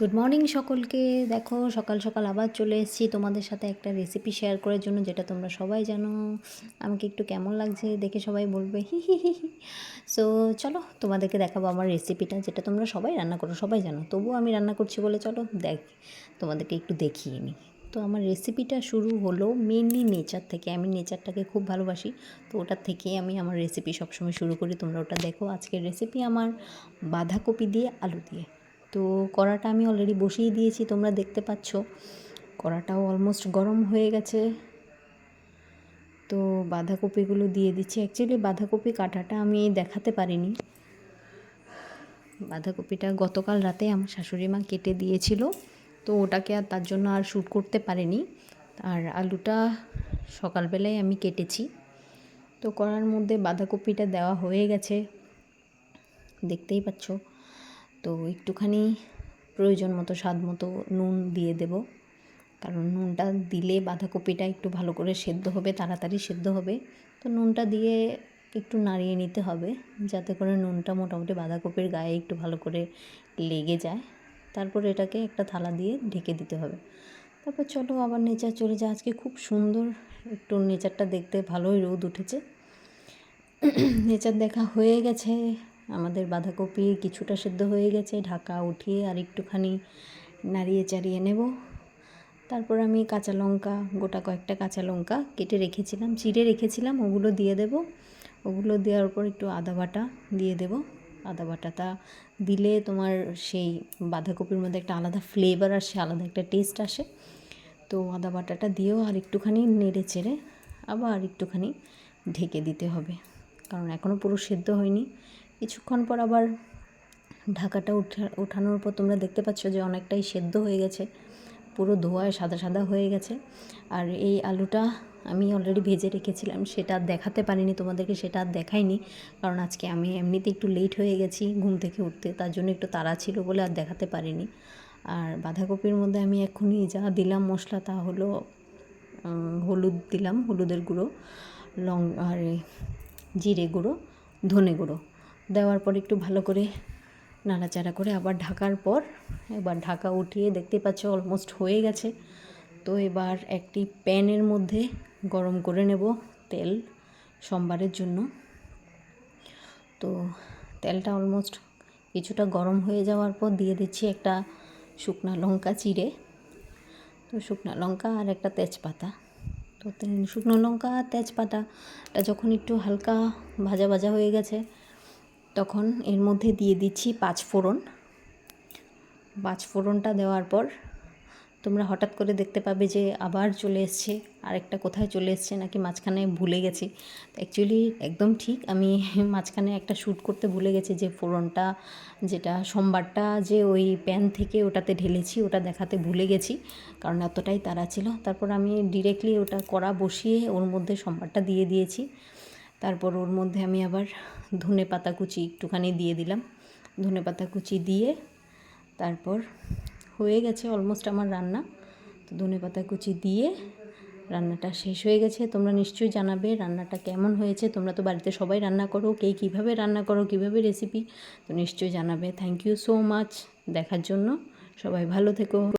Good morning সকলকে। দেখো, সকাল সকাল আবার চলে এসেছি তোমাদের সাথে একটা রেসিপি শেয়ার করার জন্য, যেটা তোমরা সবাই জানো। আমাকে একটু কেমন লাগছে দেখে সবাই বলবে। হি হি হি সো চলো তোমাদেরকে দেখাবো আমার রেসিপিটা যেটা তোমরা সবাই রান্না করো, সবাই জানো। তবুও আমি রান্না করছি বলে চলো, দেখ, তোমাদেরকে একটু দেখিয়ে নিই তো আমার রেসিপিটা শুরু হলো মেনলি নেচার থেকে। আমি নেচারটাকে খুব ভালোবাসি। তো ওটার থেকেই আমি আমার রেসিপি সবসময় শুরু করি। তোমরা ওটা দেখো। আজকের রেসিপি আমার বাঁধাকপি দিয়ে আলু দিয়ে। তো কড়াটা আমি অলরেডি বসিয়ে দিয়েছি, তোমরা দেখতে পাচ্ছ। কড়াটাও অলমোস্ট গরম হয়ে গেছে। তো বাঁধাকপিগুলো দিয়ে দিচ্ছি। অ্যাকচুয়ালি বাঁধাকপি কাটাটা আমি দেখাতে পারিনি। বাঁধাকপিটা গতকাল রাতে আমার শাশুড়ি মা কেটে দিয়েছিল, তো ওটাকে আর তার জন্য আর শ্যুট করতে পারিনি। আর আলুটা সকালবেলায় আমি কেটেছি। তো কড়ার মধ্যে বাঁধাকপিটা দেওয়া হয়ে গেছে। দেখতেই পাচ্ছ। তো একটুখানি প্রয়োজন মতো স্বাদ মতো নুন দিয়ে দেব। কারণ নুনটা দিলে বাঁধাকপিটা একটু ভালো করে সেদ্ধ হবে, তাড়াতাড়ি সেদ্ধ হবে। তো নুনটা দিয়ে একটু নাড়িয়ে নিতে হবে, যাতে করে নুনটা মোটামুটি বাঁধাকপির গায়ে একটু ভালো করে লেগে যায়। তারপর এটাকে একটা থালা দিয়ে ঢেকে দিতে হবে। তারপর চলো আবার নেচার চলে যায় আজকে খুব সুন্দর একটু নেচারটা দেখতে ভালোই রোদ উঠেছে। নেচার দেখা হয়ে গেছে। আমাদের বাঁধাকপি কিছুটা সেদ্ধ হয়ে গেছে, ঢাকা উঠিয়ে আর একটুখানি নাড়িয়ে চাড়িয়ে নেব। তারপর আমি কাঁচা লঙ্কা, গোটা কয়েকটা কাঁচা লঙ্কা কেটে রেখেছিলাম, চিড়ে রেখেছিলাম, ওগুলো দিয়ে দেব। ওগুলো দেওয়ার পর একটু আদা বাটা দিয়ে দেব। আদা বাটাটা দিলে তোমার সেই বাঁধাকপির মধ্যে একটা আলাদা ফ্লেভার আসে, আলাদা একটা টেস্ট আসে। তো আদা বাটাটা দিয়েও আর একটুখানি নেড়ে চেড়ে আবার একটুখানি ঢেকে দিতে হবে। কারণ এখনও পুরো সেদ্ধ হয়নি। কিছুক্ষণ পর আবার ঢাকাটা উঠা, ওঠানোর পর তোমরা দেখতে পাচ্ছ যে অনেকটাই সেদ্ধ হয়ে গেছে, পুরো ধোয়ায় সাদা সাদা হয়ে গেছে। আর এই আলুটা আমি অলরেডি ভেজে রেখেছিলাম, সেটা দেখাতে পারিনি, তোমাদেরকে সেটা আর দেখাইনি, কারণ আজকে আমি এমনিতে একটু লেট হয়ে গেছি ঘুম থেকে উঠতে, তার জন্য একটু তাড়া ছিল বলে আর দেখাতে পারিনি। আর বাঁধাকপির মধ্যে আমি এক্ষুনি যা দিলাম মশলা তা হলো হলুদ দিলাম, হলুদের গুঁড়ো, লং, আর জিরে গুঁড়ো, ধনে গুঁড়ো। দেওয়ার পর একটু ভালো করে নাড়াচাড়া করে আবার ঢাকার পর এবার ঢাকা উঠিয়ে দেখতে পাচ্ছ অলমোস্ট হয়ে গেছে। তো এবার একটি প্যানের মধ্যে গরম করে নেব তেল সোমবারের জন্য। তো তেলটা অলমোস্ট কিছুটা গরম হয়ে যাওয়ার পর দিয়ে দিচ্ছি একটা শুকনা লঙ্কা চিড়ে। তো শুকনা লঙ্কা আর একটা তেজপাতা। তো শুকনো লঙ্কা আর তেজপাতাটা যখন একটু হালকা ভাজা ভাজা হয়ে গেছে তখন এর মধ্যে দিয়ে দিচ্ছি পাঁচ ফোড়ন। পাঁচ ফোড়নটা দেওয়ার পর তোমরা হঠাৎ করে দেখতে পাবে যে আবার চলে এসছে, আরেকটা কোথায় চলে এসছে নাকি মাঝখানে ভুলে গেছি। অ্যাকচুয়ালি একদম ঠিক, আমি মাঝখানে একটা শ্যুট করতে ভুলে গেছি যে ফোড়নটা, যেটা সোমবারটা যে ওই প্যান থেকে ওটাতে ঢেলেছি, ওটা দেখাতে ভুলে গেছি, কারণ এতটাই তারা ছিল। তারপর আমি ডিরেক্টলি ওটা কড়া বসিয়ে ওর মধ্যে সোমবারটা দিয়ে দিয়েছি। তারপর ওর মধ্যে আমি আবার ধনে পাতা কুচি একটুখানি দিয়ে দিলাম। ধনে পাতা কুচি দিয়ে তারপর হয়ে গেছে অলমোস্ট আমার রান্না। তো ধনে পাতা কুচি দিয়ে রান্নাটা শেষ হয়ে গেছে। তোমরা নিশ্চয়ই জানাবে রান্নাটা কেমন হয়েছে। তোমরা তো বাড়িতে সবাই রান্না করো, কে কীভাবে রান্না করো, কীভাবে রেসিপি তো নিশ্চয়ই জানাবে। থ্যাংক ইউ সো মাচ দেখার জন্য সবাই ভালো থেকো।